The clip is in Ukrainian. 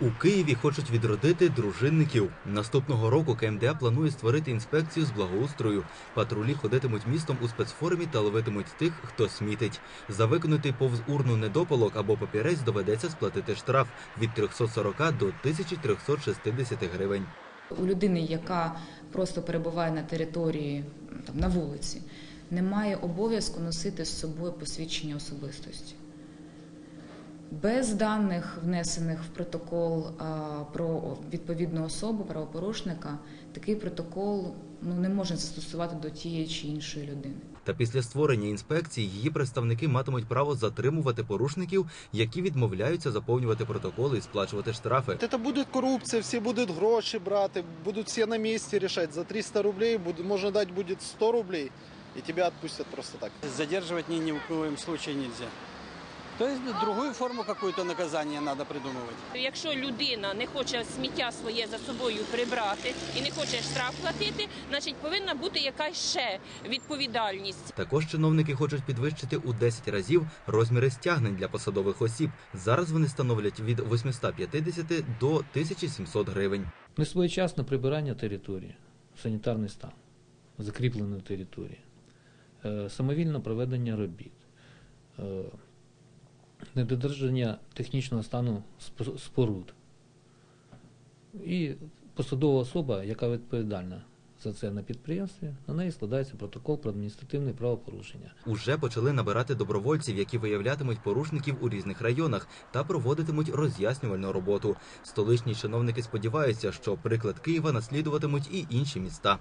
У Києві хочуть відродити дружинників. Наступного року КМДА планує створити інспекцію з благоустрою. Патрулі ходитимуть містом у спецформі та ловитимуть тих, хто смітить. За виконутий повз урну недопалок або папірець доведеться сплатити штраф від 340 до 1360 гривень. У людини, яка просто перебуває на території там, на вулиці, немає обов'язку носити з собою посвідчення особистості. Без даних, внесених в протокол про відповідну особу, правопорушника, такий протокол ну, не може застосувати до тієї чи іншої людини. Та після створення інспекції її представники матимуть право затримувати порушників, які відмовляються заповнювати протоколи і сплачувати штрафи. Это будет коррупция, все будут гроши брать, будут все на месте решать. За 300 рублей буд- можно дать будет 100 рублей, и тебя отпустят просто так. Задерживать ни, ни в коем случае нельзя. То есть другую форму какую-то наказания надо придумывать. Якщо людина не хоче сміття своє за собою прибрати і не хоче штраф платити, значить повинна бути якась ще відповідальність. Також чиновники хочуть підвищити у 10 разів розміри стягнень для посадових осіб. Зараз вони становлять від 850 до 1700 гривень. Несвоєчасне прибирання території, санітарний стан, закріпленої території, е, самовільне проведення робіт, е, недодержання технічного стану сп- споруд. І посадова особа, яка відповідальна за це на підприємстві, на неї складається протокол про адміністративне правопорушення. Уже почали набирати добровольців, які виявлятимуть порушників у різних районах та проводитимуть роз'яснювальну роботу. Столичні чиновники сподіваються, що приклад Києва наслідуватимуть і інші міста.